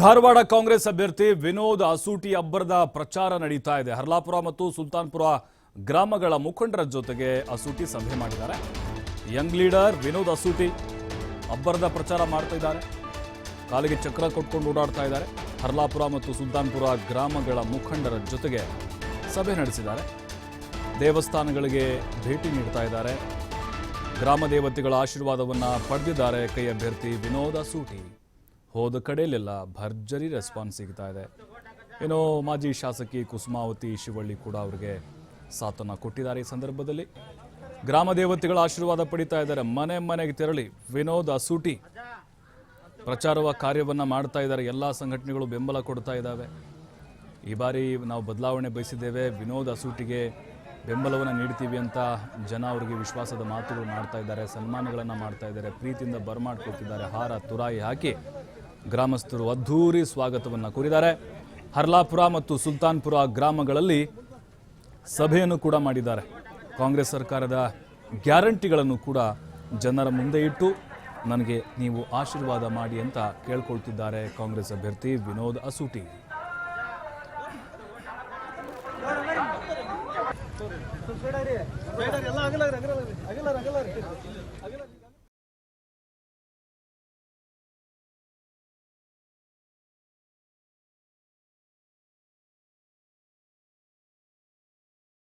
ಧಾರವಾಡ ಕಾಂಗ್ರೆಸ್ ಅಭ್ಯರ್ಥಿ ವಿನೋದ್ ಅಸೂಟಿ ಅಬ್ಬರದ ಪ್ರಚಾರ ನಡೀತಾ ಇದೆ. ಹರ್ಲಾಪುರ ಮತ್ತು ಸುಲ್ತಾನ್ಪುರ ಗ್ರಾಮಗಳ ಮುಖಂಡರ ಜೊತೆಗೆ ಅಸೂಟಿ ಸಭೆ ಮಾಡಿದ್ದಾರೆ. ಯಂಗ್ ಲೀಡರ್ ವಿನೋದ್ ಅಸೂಟಿ ಅಬ್ಬರದ ಪ್ರಚಾರ ಮಾಡ್ತಾ ಇದ್ದಾರೆ. ಕಾಲಿಗೆ ಚಕ್ರ ಕೊಟ್ಕೊಂಡು ಓಡಾಡ್ತಾ ಇದ್ದಾರೆ. ಹರ್ಲಾಪುರ ಮತ್ತು ಸುಲ್ತಾನ್ಪುರ ಗ್ರಾಮಗಳ ಮುಖಂಡರ ಜೊತೆಗೆ ಸಭೆ ನಡೆಸಿದ್ದಾರೆ. ದೇವಸ್ಥಾನಗಳಿಗೆ ಭೇಟಿ ನೀಡ್ತಾ ಇದ್ದಾರೆ. ಗ್ರಾಮ ದೇವತೆಗಳ ಆಶೀರ್ವಾದವನ್ನು ಪಡೆದಿದ್ದಾರೆ ಕೈ ಅಭ್ಯರ್ಥಿ ವಿನೋದ್ ಅಸೂಟಿ. ಹೋದ ಕಡೆಯಲ್ಲೆಲ್ಲ ಭರ್ಜರಿ ರೆಸ್ಪಾನ್ಸ್ ಸಿಗ್ತಾ ಇದೆ. ಏನೋ ಮಾಜಿ ಶಾಸಕಿ ಕುಸುಮಾವತಿ ಶಿವಳ್ಳಿ ಕೂಡ ಅವರಿಗೆ ಸಾಥನ್ನು ಕೊಟ್ಟಿದ್ದಾರೆ ಈ ಸಂದರ್ಭದಲ್ಲಿ. ಗ್ರಾಮ ದೇವತೆಗಳ ಆಶೀರ್ವಾದ ಪಡಿತಾ ಇದ್ದಾರೆ. ಮನೆ ಮನೆಗೆ ತೆರಳಿ ವಿನೋದ್ ಅಸೂಟಿ ಪ್ರಚಾರವ ಕಾರ್ಯವನ್ನು ಮಾಡ್ತಾ ಇದ್ದಾರೆ. ಎಲ್ಲ ಸಂಘಟನೆಗಳು ಬೆಂಬಲ ಕೊಡ್ತಾ ಇದ್ದಾವೆ. ಈ ಬಾರಿ ನಾವು ಬದಲಾವಣೆ ಬಯಸಿದ್ದೇವೆ. ವಿನೋದ್ ಅಸೂಟಿಗೆ ಬೆಂಬಲವನ್ನು ನೀಡ್ತೀವಿ ಅಂತ ಜನ ಅವರಿಗೆ ವಿಶ್ವಾಸದ ಮಾತುಗಳು ಮಾಡ್ತಾ ಇದ್ದಾರೆ. ಸನ್ಮಾನಗಳನ್ನು ಮಾಡ್ತಾ ಇದ್ದಾರೆ. ಪ್ರೀತಿಯಿಂದ ಬರಮಾಡ್ಕೊಳ್ತಿದ್ದಾರೆ ಹಾರ ತುರಾಯಿ ಹಾಕಿ ಗ್ರಾಮಸ್ಥರು ಅದ್ಧೂರಿ ಸ್ವಾಗತವನ್ನು ಕೋರಿದ್ದಾರೆ. ಹರ್ಲಾಪುರ ಮತ್ತು ಸುಲ್ತಾನ್ಪುರ ಗ್ರಾಮಗಳಲ್ಲಿ ಸಭೆಯನ್ನು ಕೂಡ ಮಾಡಿದ್ದಾರೆ. ಕಾಂಗ್ರೆಸ್ ಸರ್ಕಾರದ ಗ್ಯಾರಂಟಿಗಳನ್ನು ಕೂಡ ಜನರ ಮುಂದೆ ಇಟ್ಟು ನನಗೆ ನೀವು ಆಶೀರ್ವಾದ ಮಾಡಿ ಅಂತ ಕೇಳ್ಕೊಳ್ತಿದ್ದಾರೆ ಕಾಂಗ್ರೆಸ್ ಅಭ್ಯರ್ಥಿ ವಿನೋದ್ ಅಸೂಟಿ.